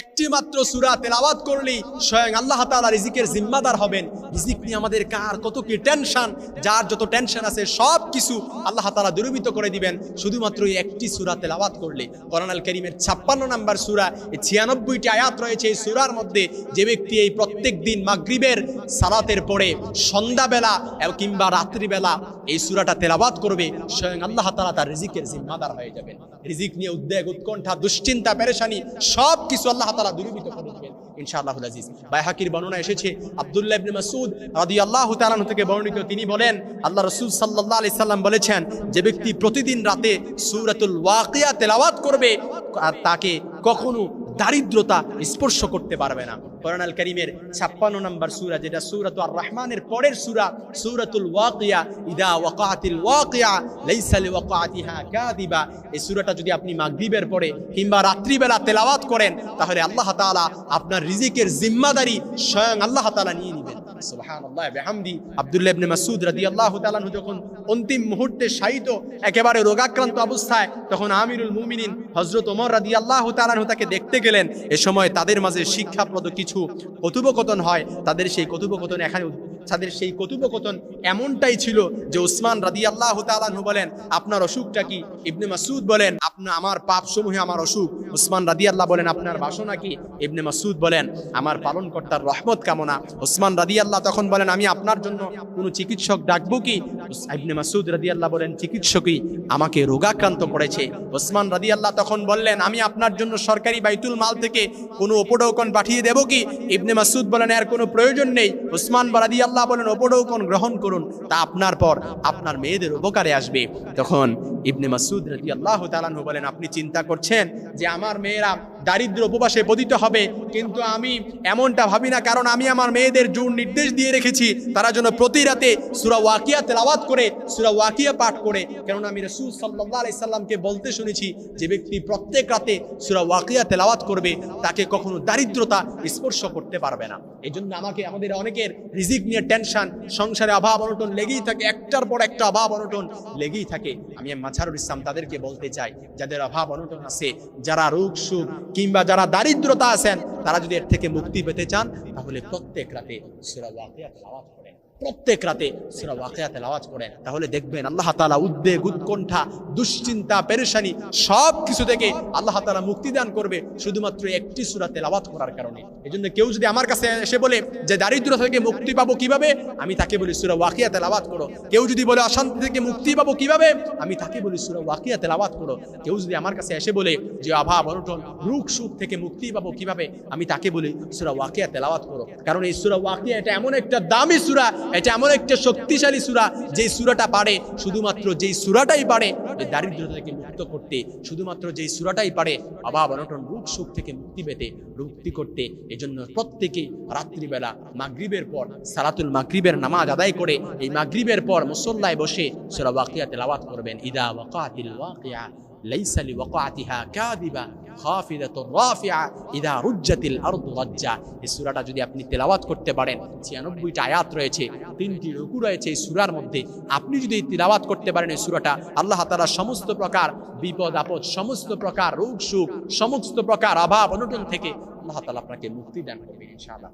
একটি মাত্র সুরা তেলাওয়াত করলেই স্বয়ং আল্লাহ তাআলা রিজিকের জিম্মাদার হবেন। রিজিক নিয়ে আমাদের কার কত কি টেনশন? যার যত টেনশন আছে সব কিছু আল্লাহ তাআলা দূরীভূত করে দিবেন। শুধুমাত্র এই একটি সুরা তেলাওয়াত করলে। কোরআন আল করিমের ছাপ্পান্ন নাম্বার সুরা, এই ছিয়ানব্বইটি আয়াত রয়েছে এই সুরার মধ্যে। যে ব্যক্তি এই প্রত্যেক দিন মাগরিবের সালাতের পরে সন্ধ্যাবেলা কিংবা রাত্রিবেলা এই সুরাটা তেলাওয়াত করবে, স্বয়ং আল্লাহ তাআলা তার রিজিকের জিম্মাদার হয়ে যাবেন। রিজিক নিয়ে উদ্বেগ, উৎকণ্ঠা, দুশ্চিন্তা, পেরেশানি সব কিছু আল্লাহ তাআলা দূরীভূত করে ইনশাআল্লাহ আজিজ। বাইহাকির বর্ণনা এসেছে, আবদুল্লাহ ইবনে মাসুদ তাআলা আনহু থেকে বর্ণিত। তিনি বলেন, আল্লাহ রাসূল সাল্লাল্লাহু আলাইহি সাল্লাম বলেছেন, যে ব্যক্তি প্রতিদিন রাতে সূরাতুল ওয়াকিয়া তেলাওয়াত করবে তাকে কখনো দারিদ্রতা স্পর্শ করতে পারবে না। করোনাল করিমের ছাপ্পান্ন নম্বর সুরা, যেটা সুরত আর রহমানের পরের সুরা, সুরতুল ওয়াকিয়া, ইদা ওয়াকাতিল ওয়াকিয়া লাইসাল ওয়াকাতিহা কাযিবা এই সুরাটা যদি আপনি মাগরিবের পরে কিংবা রাত্রিবেলা তেলাওয়াত করেন, তাহলে আল্লাহ তাআলা আপনার রিজিকের জিম্মাদারি স্বয়ং আল্লাহ তাআলা নিয়ে নেবেন। অন্তিম মুহূর্তে শায়িত, একেবারে রোগাক্রান্ত অবস্থায়, তখন আমিরুল তাকে দেখতে গেলেন। তাদের মাঝে শিক্ষাপ্রদ কিছু কথোপকথন হয়। তাদের সেই কথোপকথন এখানে, তাদের সেই কথোপকথন এমনটাই ছিল যে উসমান রাদি আল্লাহ তালাহু বলেন, আপনার অসুখটা কি? ইবনে মাসুদ বলেন আপনার আমার পাপ সমূহে আমার অসুখ। উসমান রাদি আল্লাহ বলেন, আপনার বাসনা কি? ইবনে মাসুদ বলেন, আমার পালনকর্তার রহমত কামনা। উসমান রাদি আল্লাহ তখন বলেন, আমি আপনার জন্য কোনো চিকিৎসক ডাকবো কি? ইবনে মাসুদ রাদি আল্লাহ বলেন, চিকিৎসকই আমাকে রোগাক্রান্ত করেছে। ওসমান রাদি আল্লাহ তখন বললেন, আমি আপনার জন্য সরকারি বাইতুল মাল থেকে কোনো উপঢৌকন পাঠিয়ে দেব কি? ইবনে মাসুদ বলেন, এর কোনো প্রয়োজন নেই। ওসমান রাদি আল্লাহ বলেন, উপঢৌকন গ্রহণ করুন। তা আপনার পর আপনার মেয়েদের উপকারে আসবে। তখন ইবনে মাসুদ রাজি আল্লাহ তালানহু বলেন, আপনি চিন্তা করছেন যে আমার মেয়েরা দারিদ্র উপবাসে পতিত হবে। কিন্তু আমি এমনটা ভাবি না, কারণ আমি আমার মেয়েদের জোর নির্দেশ দিয়ে রেখেছি। তারা যেন প্রতি রাতে সুরা ওয়াকিয়া তেলাওয়াত করে, সুরা ওয়াকিয়া পাঠ করে। কেননা আমি রসুল সাল্লাহ আলাইসাল্লামকে বলতে শুনেছি যে ব্যক্তি প্রত্যেক রাতে সুরা ওয়াকিয়া তেলাওয়াত করবে, তাকে কখনো দারিদ্রতা স্পর্শ করতে পারবে না। এই জন্য আমাকে, আমাদের অনেকের রিজিক নিয়ে টেনশন, সংসারে অভাব অনটন লেগেই থাকে, একটার পর একটা অভাব অনটন লেগেই থাকে। আমি মাঝারুল ইসলাম তাদেরকে বলতে চাই, যাদের অভাব অনটন আছে, যারা রোগ সুখ কিংবা যারা দারিদ্রতা আছেন, তারা যদি এর থেকে মুক্তি পেতে চান, তাহলে প্রত্যেক রাতে সুরা ওয়াকিয়া করেন। প্রত্যেক রাতে সুরা ওয়াকিয়া তেলাওয়াত করেন তাহলে দেখবেন আল্লাহ তালা উদ্বেগ, উৎকণ্ঠা, দুশ্চিন্তা, পেরেশানি সব কিছু থেকে আল্লাহ তাআলা মুক্তি দান করবে শুধুমাত্র একটি সূরা তেলাওয়াত করার কারণে। এজন্য কেউ যদি আমার কাছে এসে বলে যে দারিদ্র থেকে মুক্তি পাবো কীভাবে? আমি তাকে বলি, সূরা ওয়াকিয়া তেলাওয়াত করো। কেউ যদি বলে, অশান্তি থেকে মুক্তি পাবো কীভাবে? আমি তাকে বলি, সুরা ওয়াকিয়া তেলাওয়াত করো। কেউ যদি আমার কাছে এসে বলে যে অভাব অনটন রুখ, সুখ থেকে মুক্তি পাবো কীভাবে? আমি তাকে বলি, সুরা ওয়াকিয়া তেলাওয়াত করো। কারণ এই সুরা ওয়াকিয়া এটা এমন একটা দামি সূরা এটা এমন একটা শক্তিশালী সূরা, যেই সূরাটা পারে, শুধুমাত্র যেই সূরাটাই পারে, এই দারিদ্রতা থেকে মুক্ত করতে, শুধুমাত্র যেই সূরাটাই পারে, অভাব অনটন, রোগ সুখ থেকে মুক্তি পেতে, মুক্তি করতে, এজন্য প্রত্যেকে রাত্রিবেলা মাগরিবের পর, সালাতুল মাগরিবের নামাজ আদায় করে, এই মাগরিবের পর মুসল্লায় বসে সূরা ওয়াকিয়া তেলাওয়াত করবেন। ইদা ওয়াকাতিল ওয়াকিয়া। লাইসালি ওয়াকাতিহা রাফিআ ইদা রুজ্জাতিল রাজ্জা এই সূরাটা যদি আপনি তেলাওয়াত করতে পারেন আয়াত রয়েছে, তিনটি রুকু রয়েছে এই সূরার মধ্যে। আপনি যদি তেলাওয়াত করতে পারেন এই সূরাটা, আল্লাহ তাআলা সমস্ত প্রকার বিপদ, আপদ, সমস্ত প্রকার রোগ, সুখ, সমস্ত প্রকার অভাব, অনটন থেকে আল্লাহ তাআলা আপনাকে মুক্তি দান করবে ইনশাআল্লাহ।